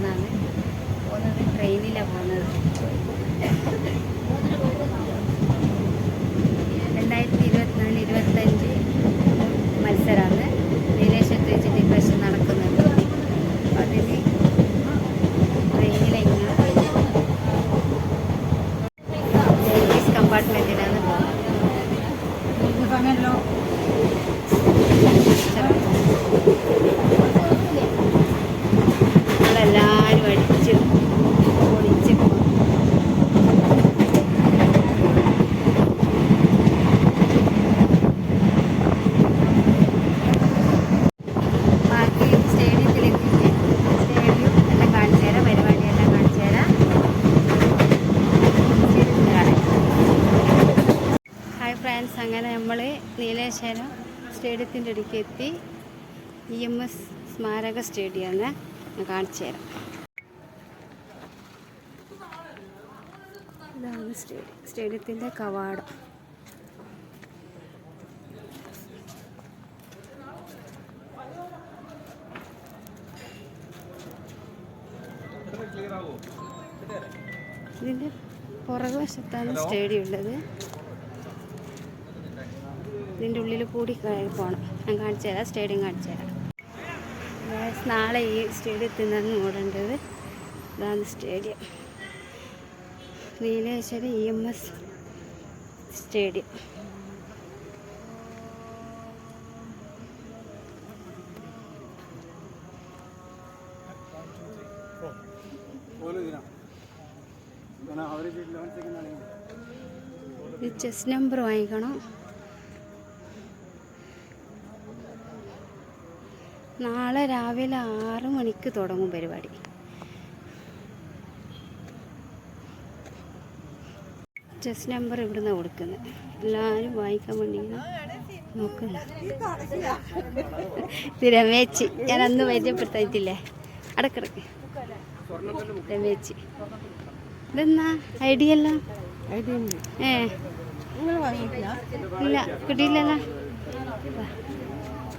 പോകുന്നതാണ് പോകുന്നത് ട്രെയിനിലാണ് പോകുന്നത്. രണ്ടായിരത്തി ഇരുപത്തിനാല് ഇരുപത്തഞ്ച് മത്സരമാണ് നീലേശ്വരത്ത് വെച്ചിട്ട് ഇപ്രാവശ്യം നടക്കുന്നത്. അതിന് ട്രെയിനിലെങ്ങനെ ലേഡീസ് കമ്പാർട്ട്മെന്റിലാണ് പോകുന്നത്. സമയമല്ലോ നമ്മളെല്ലാവരും അടിച്ച് പൊളിച്ച് ബാക്കി സ്റ്റേഡിയത്തിലെത്തിയിട്ട് സ്റ്റേഡിയം എല്ലാം കാണിച്ചു തരാം പരിപാടിയെല്ലാം കാണിച്ചു തരാം സ്റ്റേഡിയത്തിൽ കാണാം ഫ്രണ്ട്സ് അങ്ങനെ നമ്മൾ നീലേശ്വരം സ്റ്റേഡിയത്തിന്റെ അടുക്ക് എത്തി ഇ എം എസ് സ്മാരക സ്റ്റേഡിയമാണ്. ഞാൻ കാണിച്ചു തരാം. ഇതാണ് സ്റ്റേഡിയം സ്റ്റേഡിയത്തിന്റെ കവാടം. ഇതിന്റെ പുറകുവശത്താണ് സ്റ്റേഡിയം ഉള്ളത്. ഇതിന്റെ ഉള്ളിൽ കൂടി പോകണം ഞാൻ കാണിച്ചു തരാം സ്റ്റേഡിയം കാണിച്ചു തരാം. നാളെ ഈ സ്റ്റേഡിയത്തിൽ നിന്നാണ് ഓടേണ്ടത് ഇതാണ് stadium. Nileshwaram E M S stadium. Chest number വാങ്ങിക്കണം. നാളെ രാവിലെ ആറ് മണിക്ക് തുടങ്ങും പരിപാടി. ചെസ് നമ്പർ ഇവിടുന്ന് കൊടുക്കുന്നത് എല്ലാവരും വായിക്കാൻ വേണ്ടി നോക്കുന്നു. ഇത് രമേച്ചി. ഞാൻ അന്ന് പരിചയപ്പെടുത്തായിട്ടില്ലേ? അടക്കിടക്ക്. രമേച്ചി. ഇതെന്നാ ഐഡിയ അല്ല? ഏ. ഇല്ല കിട്ടിയില്ലല്ലോ.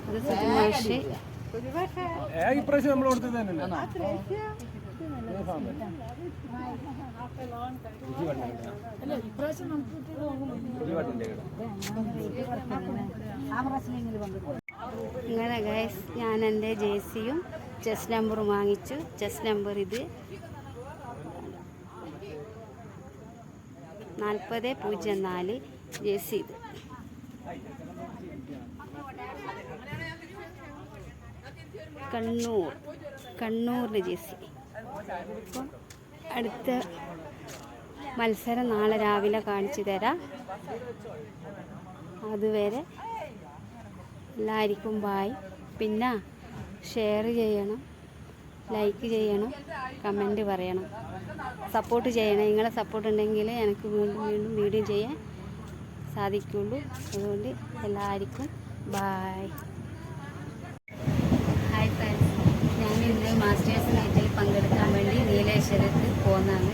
അത് സുകുമാഷ് ഇപ്രാവശ്യം നമ്മൾ കൊടുത്തത് അങ്ങനെ ഗൈസ് ഞാൻ എന്റെ ജേഴ്സിയും ചെസ് നമ്പറും വാങ്ങിച്ചു. ചെസ് നമ്പർ ഇത് നാൽപ്പത് പൂജ്യം നാല് ജേഴ്സി ഇത്. കണ്ണൂർ കണ്ണൂരിന്റെ ജേഴ്സി അപ്പം അടുത്ത മത്സരം നാളെ രാവിലെ കാണിച്ചു തരാം. അതുവരെ എല്ലാവർക്കും ബായ് പിന്നെ ഷെയർ ചെയ്യണം ലൈക്ക് ചെയ്യണം കമന്റ് പറയണം. സപ്പോർട്ട് ചെയ്യണം. നിങ്ങളെ സപ്പോർട്ട് ഉണ്ടെങ്കിൽ എനിക്ക് വീണ്ടും വീണ്ടും വീഡിയോ ചെയ്യാൻ സാധിക്കുള്ളൂ. അതുകൊണ്ട് എല്ലാവർക്കും ബായ് ഹായ് ഫ്രണ്ട്സ് ഞാൻ ഇന്ന് മാസ്റ്റേഴ്സ് മീറ്റിൽ പങ്കെടുക്കാൻ വേണ്ടി നീലേശ്വരത്ത് പോകുന്നതാണ്.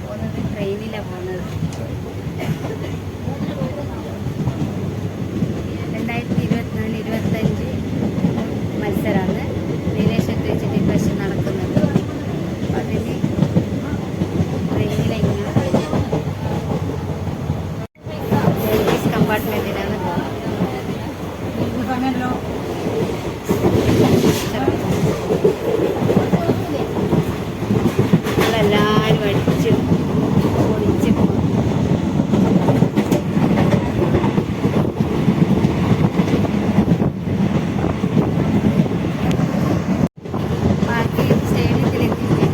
പോകുന്നത് ട്രെയിനിലാണ് പോകുന്നത് രണ്ടായിരത്തി ഇരുപത്തിനാല് ഇരുപത്തഞ്ച് മത്സരമാണ് നീലേശ്വരത്ത് വെച്ചിട്ട് ഇപ്രാവശ്യം നടക്കുന്നുണ്ട് അപ്പോൾ അതിന് ട്രെയിനിലെങ്ങനെ ലേഡീസ് കമ്പാർട്ട്മെന്റിലാണ് പോകുന്നത് സമയമല്ലോ നമ്മളെല്ലാവരും അടിച്ച് പൊളിച്ച് ബാക്കി സ്റ്റേഡിയത്തിലെത്തിയിട്ട്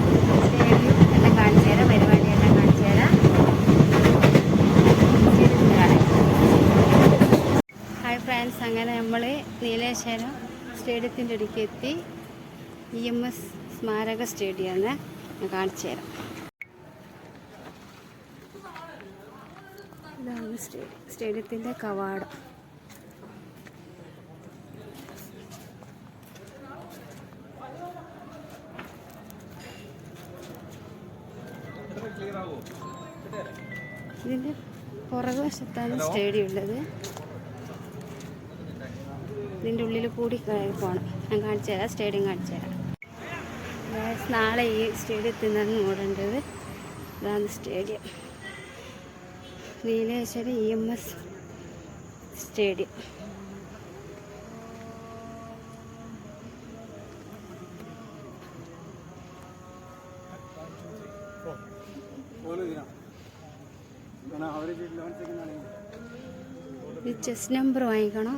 സ്റ്റേഡിയം എല്ലാം കാണിച്ചു തരാം പരിപാടിയെല്ലാം കാണിച്ചു തരാം സ്റ്റേഡിയത്തിൽ കാണാം ഹായ് ഫ്രണ്ട്സ് അങ്ങനെ നമ്മൾ നീലേശ്വരം സ്റ്റേഡിയത്തിന്റെ അടുക്ക് എത്തി. ഇ എം എസ് സ്മാരക സ്റ്റേഡിയമാണ്. ഞാൻ കാണിച്ചു തരാം. ഇതാണ് സ്റ്റേഡിയം സ്റ്റേഡിയത്തിന്റെ കവാടം. ഇതിന്റെ പുറകുവശത്താണ് സ്റ്റേഡിയം ഉള്ളത്. ഇതിന്റെ ഉള്ളിൽ കൂടി പോകണം ഞാൻ കാണിച്ചു തരാം സ്റ്റേഡിയം കാണിച്ചു തരാം. നാളെ ഈ സ്റ്റേഡിയത്തിൽ നിന്നാണ് ഓടേണ്ടത്. ഇതാണ് stadium. Nileshwaram E M S stadium. Chest number വാങ്ങിക്കണം.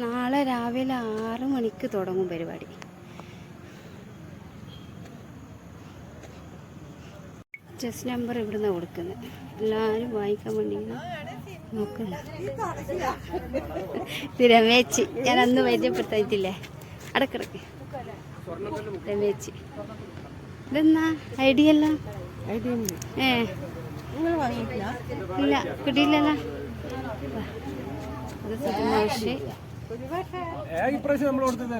നാളെ രാവിലെ ആറ് മണിക്ക് തുടങ്ങും പരിപാടി. ചെസ് നമ്പർ ഇവിടുന്ന് കൊടുക്കുന്നത് എല്ലാവരും വായിക്കാൻ വേണ്ടി നോക്കുന്നു. ഇത് രമേച്ചി. ഞാൻ അന്ന് പരിചയപ്പെടുത്തായിട്ടില്ലേ? അടക്കിടക്ക്. രമേച്ചി. ഇതെന്നാ ഐഡിയ അല്ല? ഏ. നിങ്ങൾ വാങ്ങിയിട്ടില്ല ഇല്ല കിട്ടിയില്ലല്ലോ ഇത് ഇപ്രാവശ്യം നമ്മൾ കൊടുത്തത്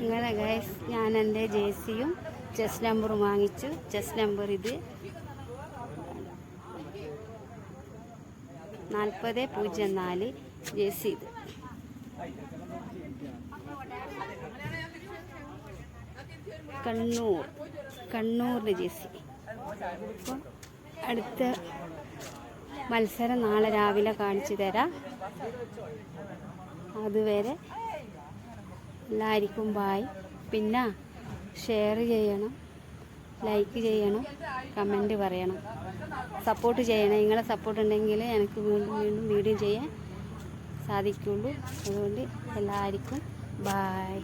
നിങ്ങളെ ഗൈസ് ഞാൻ എന്റെ ജേഴ്സിയും ചെസ് നമ്പറും വാങ്ങിച്ചു. ചെസ് നമ്പർ ഇത് നാൽപ്പത് പൂജ്യം നാല് ജേഴ്സി ഇത്. കണ്ണൂർ. കണ്ണൂരിന്റെ ജേഴ്സി അപ്പം അടുത്ത മത്സരം നാളെ രാവിലെ കാണിച്ചു തരാം. അതുവരെ എല്ലാവർക്കും ബായ് പിന്നെ ഷെയർ ചെയ്യണം ലൈക്ക് ചെയ്യണം കമന്റ് പറയണം. സപ്പോർട്ട് ചെയ്യണം. നിങ്ങളെ സപ്പോർട്ട് ഉണ്ടെങ്കിൽ എനിക്ക് വീണ്ടും വീണ്ടും വീഡിയോ ചെയ്യാൻ സാധിക്കുള്ളൂ. അതുകൊണ്ട് എല്ലാവർക്കും ബായ്